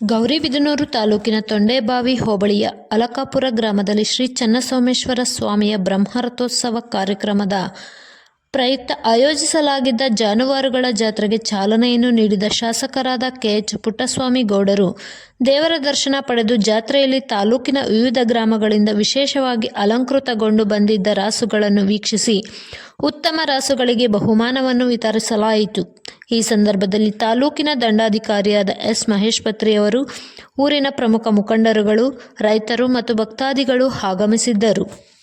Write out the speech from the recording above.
ಗೌರಿಬಿದನೂರು ತಾಲೂಕಿನ ತೊಂಡೇಬಾವಿ ಹೋಬಳಿಯ ಅಲಕಾಪುರ ಗ್ರಾಮದಲ್ಲಿ ಶ್ರೀ ಚನ್ನಸೋಮೇಶ್ವರ ಸ್ವಾಮಿಯ ಬ್ರಹ್ಮರಥೋತ್ಸವ ಕಾರ್ಯಕ್ರಮದ ಪ್ರಯುಕ್ತ ಆಯೋಜಿಸಲಾಗಿದ್ದ ಜಾನುವಾರುಗಳ ಜಾತ್ರೆಗೆ ಚಾಲನೆಯನ್ನು ನೀಡಿದ ಶಾಸಕರಾದ ಕೆಎಚ್ ಪುಟ್ಟಸ್ವಾಮಿ ಗೌಡರು, ದೇವರ ದರ್ಶನ ಪಡೆದು ಜಾತ್ರೆಯಲ್ಲಿ ತಾಲೂಕಿನ ವಿವಿಧ ಗ್ರಾಮಗಳಿಂದ ವಿಶೇಷವಾಗಿ ಅಲಂಕೃತಗೊಂಡು ಬಂದಿದ್ದ ರಾಸುಗಳನ್ನು ವೀಕ್ಷಿಸಿ, ಉತ್ತಮ ರಾಸುಗಳಿಗೆ ಬಹುಮಾನವನ್ನು ವಿತರಿಸಲಾಯಿತು. ಈ ಸಂದರ್ಭದಲ್ಲಿ ತಾಲೂಕಿನ ದಂಡಾಧಿಕಾರಿಯಾದ ಎಸ್ ಮಹೇಶ್ ಪತ್ರಿಯವರು ಊರಿನ ಪ್ರಮುಖ ಮುಖಂಡರುಗಳು ರೈತರು ಮತ್ತು ಭಕ್ತಾದಿಗಳು ಆಗಮಿಸಿದ್ದರು.